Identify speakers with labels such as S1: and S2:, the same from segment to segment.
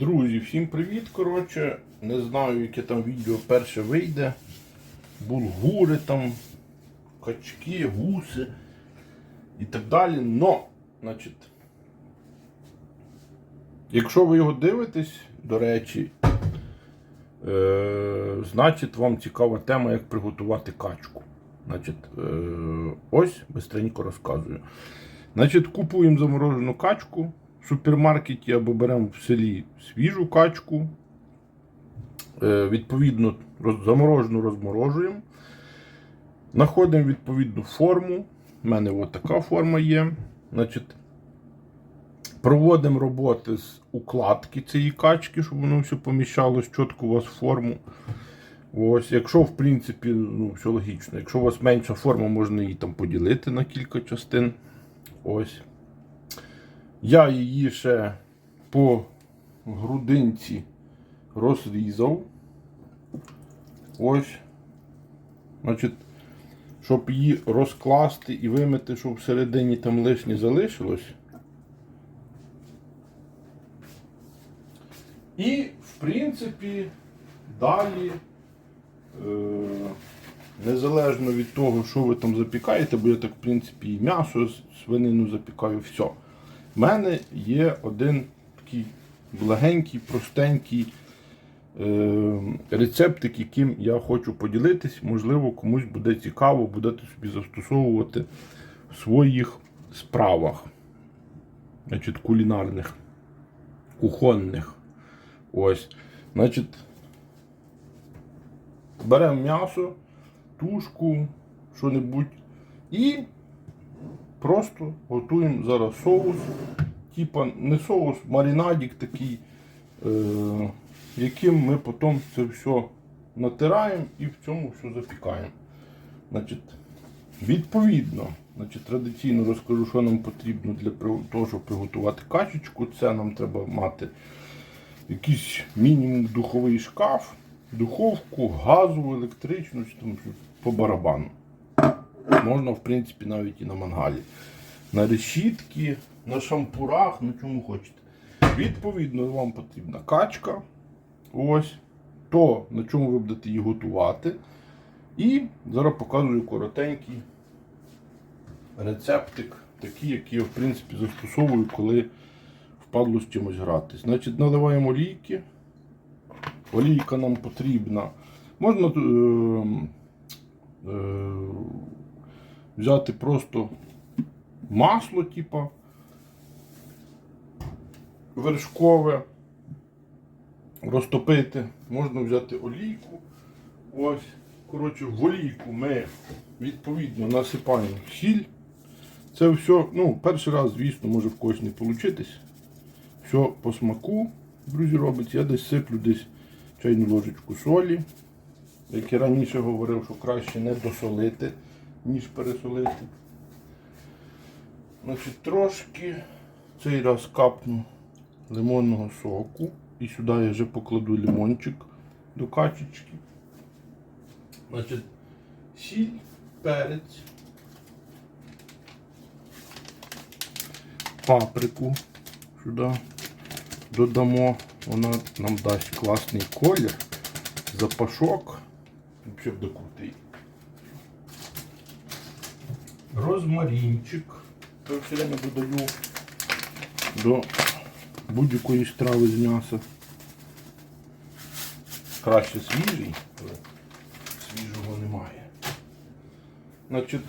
S1: Друзі, всім привіт. Коротше, не знаю, яке там відео перше вийде. Булгури там, качки, гуси і так далі. Но, значить, якщо ви його дивитесь, до речі, е, значить вам цікава тема, як приготувати качку. Значить, е, ось бистренько розказую. Значить, купуємо заморожену качку в супермаркеті або беремо в селі свіжу качку. Е, відповідно, заморожену розморожуємо. Знаходимо відповідну форму. У мене от така форма є. Значить, проводимо роботи з укладки цієї качки, щоб воно все поміщалось чітко у вас в форму. Ось, якщо, в принципі, ну, все логічно. Якщо у вас менша форма, можна її там поділити на кілька частин. Ось. Я її ще по грудинці розрізав. Ось. Значить, щоб її розкласти і вимити, щоб всередині там лишнє залишилось. І, в принципі, далі, е, незалежно від того, що ви там запікаєте, бо я так, в принципі, і м'ясо, свинину запікаю, все. У мене є один такий благенький, простенький е, рецептик, яким я хочу поділитись. Можливо, комусь буде цікаво, будете собі застосовувати в своїх справах. Значить, кулінарних, кухонних. Ось. Значить, беремо м'ясо, тушку, що-небудь і просто готуємо зараз соус. Типа не соус, маринадик такий, е, яким ми потім це все натираємо і в цьому все запікаємо. Значить, Відповідно, значить, традиційно розкажу, що нам потрібно для того, щоб приготувати качечку. Це нам треба мати якийсь мінімум духовий шкаф, духовку, газову, електричну, там по барабану. Можна, в принципі, навіть і на мангалі. На решітки, на шампурах, на чому хочете. Відповідно, вам потрібна качка. Ось. То, на чому ви будете її готувати. І зараз показую коротенький рецептик, такий, який я в принципі застосовую, коли впадло з чимось грати. Значить, наливаємо олійки. Олійка нам потрібна. Можна е, е, взяти просто масло, типа вершкове, розтопити. Можна взяти олійку. Ось. Коротше, в олійку ми відповідно насипаємо сіль. Це все, ну, перший раз, звісно, може в когось не вийти. Все по смаку, друзі, робиться. Я десь сиплю десь чайну ложечку солі. Як я раніше говорив, що краще не досолити, ніж пересолити. Значить, трошки цей раз капну лимонного соку. І сюди я вже покладу лимончик до качечки. Значить, сіль, перець, паприку сюди додамо. Вона нам дасть класний колір, запашок. Взагалі буде Розмарінчик. Я все время додаю до будь-якої страви з м'яса. Краще свіжий, але свіжого немає. Значить,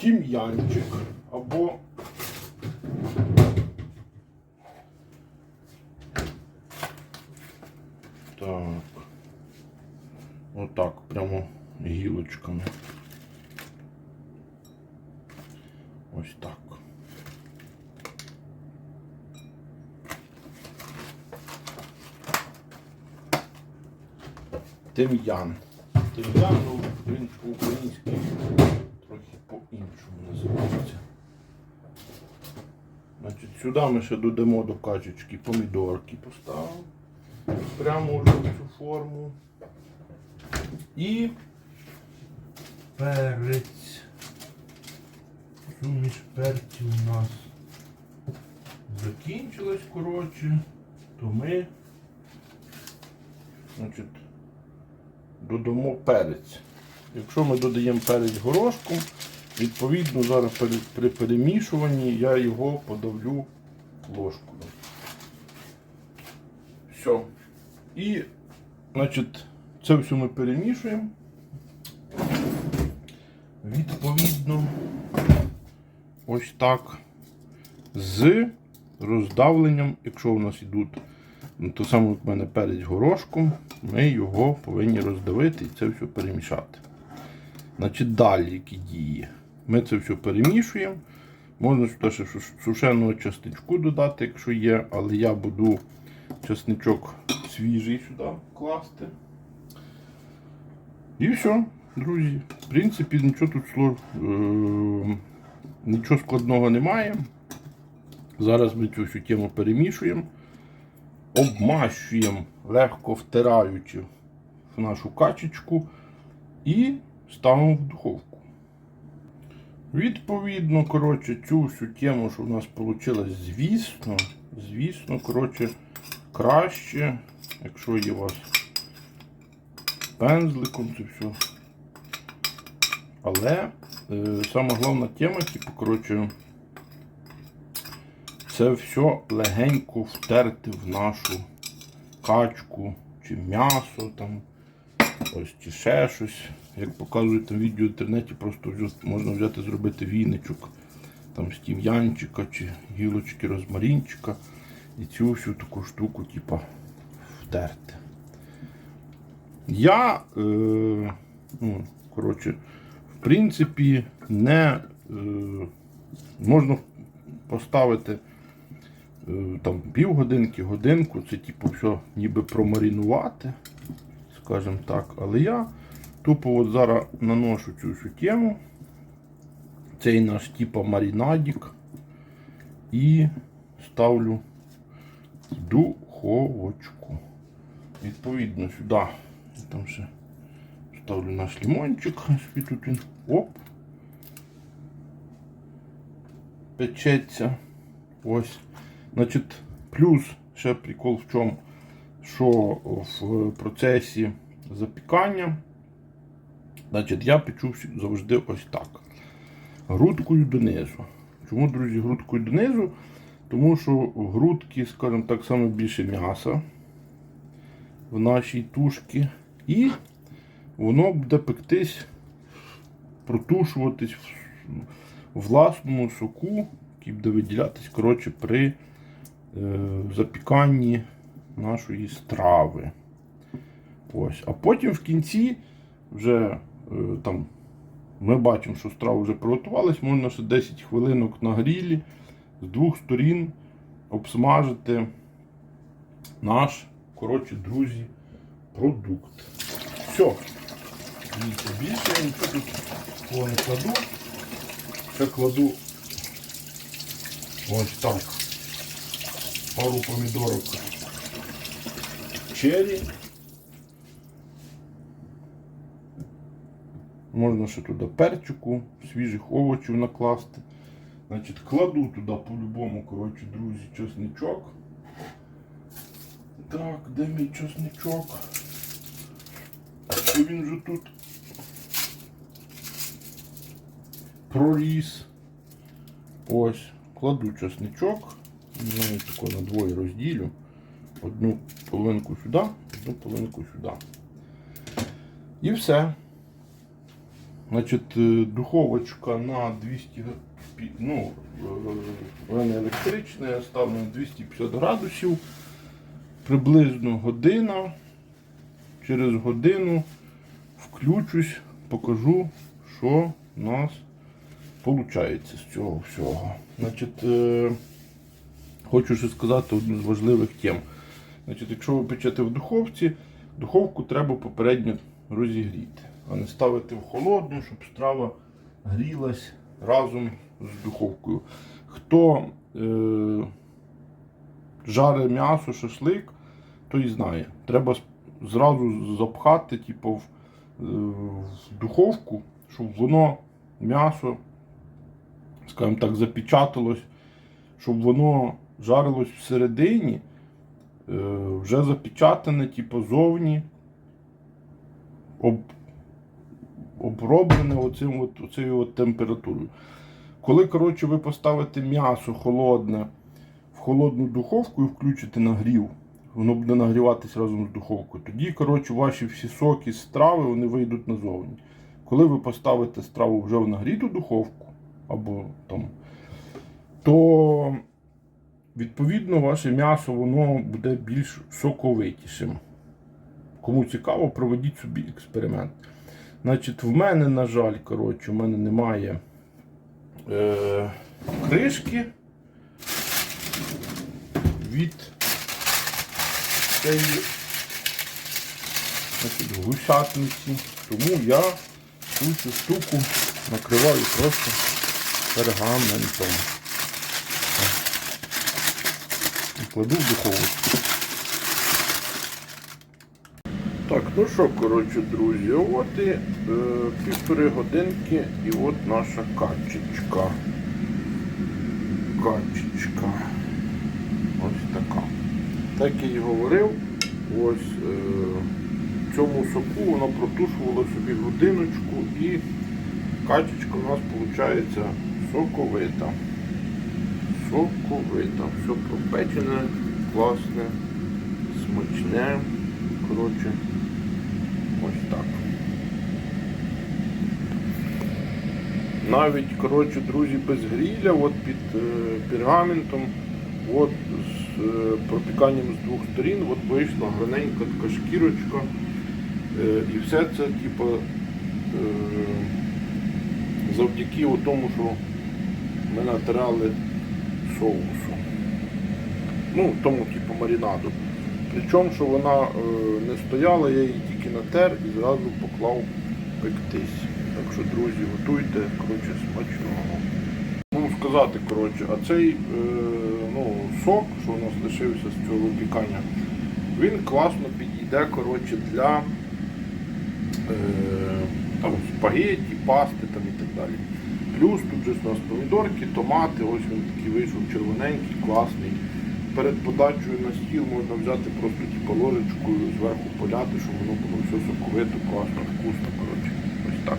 S1: тім'янчик або так. Отак, прямо гілочками. Ось так. Тим'ян. Тим'ян, ну, в принципі, український трохи по-іншому називається. Значить, сюди ми ще додамо до качечки помідорки поставимо. Прямо вже в цю форму. І перець. Суміш перців у нас закінчилась, коротше, то ми значить, додамо перець. Якщо ми додаємо перець горошком, відповідно зараз при перемішуванні я його подавлю ложкою. Все. І, значить, це все ми перемішуємо. Відповідно, ось так. З роздавленням, якщо у нас йдуть, ну, то саме в мене перець горошком, ми його повинні роздавити і це все перемішати. Значить, далі які дії. Ми це все перемішуємо. Можна сюди ще сушеного часничку додати, якщо є, але я буду часничок свіжий сюди класти. І все, друзі. В принципі, нічого тут сло- е- нічого складного немає. Зараз ми цю всю тему перемішуємо, обмащуємо, легко втираючи в нашу качечку і ставимо в духовку. Відповідно, коротше, цю всю тему, що в нас вийшло, звісно, звісно, коротше, краще, якщо є у вас пензликом, це все. Але сама головна тема, типу, коротше, це все легенько втерти в нашу качку чи м'ясо там, ось чи ще щось. Як показують там відео в інтернеті, просто можна взяти зробити віничок там з тім'янчика чи гілочки розмарінчика і цю всю таку штуку, типа, втерти. Я, е, ну, коротше, принципі, не е, можна поставити е, там півгодинки, годинку, це типу все ніби промаринувати, скажімо так. Але я тупо от зараз наношу цю всю тему. Цей наш типу маринадик і ставлю духовочку. Відповідно, сюди там ще ставлю наш лимончик, собі тут він оп. Печеться. Ось. Значить, плюс ще прикол в чому, що в процесі запікання, значить, я печу завжди ось так. Грудкою донизу. Чому, друзі, грудкою донизу? Тому що в грудки, скажімо так, саме більше м'яса в нашій тушці. І воно буде пектись, протушуватись в власному соку, який буде виділятись коротше, при е, запіканні нашої страви. Ось. А потім в кінці вже е, там ми бачимо, що страва вже приготувалась, можна ще 10 хвилинок на грілі з двох сторін обсмажити наш, коротше, друзі, продукт. Все. Дивіться, більше я нічого тут такого кладу. Ще кладу ось так. Пару помідорок черрі. Можна ще туди перчику, свіжих овочів накласти. Значить, кладу туди по-любому, коротше, друзі, чесничок. Так, де мій чесничок? Він вже тут проріс. Ось, кладу чесничок. Не знаю, тако на двоє розділю. Одну половинку сюди, одну половинку сюди. І все. Значить, е, духовочка на 200 ну, е, вона електрична, я ставлю на 250 градусів. Приблизно година. Через годину включусь, покажу, що у нас виходить з цього всього. Значить, е, хочу ще сказати одну з важливих тем. Значить, якщо ви печете в духовці, духовку треба попередньо розігріти, а не ставити в холодну, щоб страва грілась разом з духовкою. Хто е, жарить м'ясо, шашлик, той знає. Треба зразу запхати типу, в, е, в духовку, щоб воно м'ясо, скажімо так, запечаталось, щоб воно жарилось всередині, е, вже запечатане, типу, зовні. Об, оброблене оцим от, оцією от температурою. Коли, коротше, ви поставите м'ясо холодне в холодну духовку і включите нагрів, воно буде нагріватися разом з духовкою. Тоді, коротше, ваші всі соки страви вони вийдуть назовні. Коли ви поставите страву вже в нагріту духовку, або там, то відповідно ваше м'ясо воно буде більш соковитішим. Кому цікаво, проведіть собі експеримент. Значить, в мене, на жаль, коротше, в мене немає е, кришки від цієї значить, гусятниці. Тому я цю штуку накриваю просто пергаментом. Кладу в духовочку. Так, ну що, коротше, друзі, от і е, півтори годинки і от наша качечка. Качечка. Ось така. Так я і говорив, ось е, в цьому соку воно протушувало собі грудиночку і качечка у нас виходить соковита. Соковита. Все пропечене, класне, смачне. Коротше, ось так. Навіть, коротше, друзі, без гріля, от під е, пергаментом, от з е, пропіканням з двох сторін, от вийшла гарненька така шкірочка. Е, і все це, типу, е, завдяки тому, що ми натирали соусу. Ну, тому, типу, маринаду. Причому, що вона е, не стояла, я її тільки натер і зразу поклав пектись. Так що, друзі, готуйте, коротше, смачного. Ну, сказати, коротше, а цей е, ну, сок, що у нас лишився з цього випікання, він класно підійде коротше, для е, там, спагетті, пасти там, і так далі. Плюс тут же у нас помідорки, томати, ось він такий вийшов червоненький, класний. Перед подачею на стіл можна взяти просто типу, ложечкою зверху поляти, щоб воно було все соковито, класно, вкусно. Коротше. Ось так.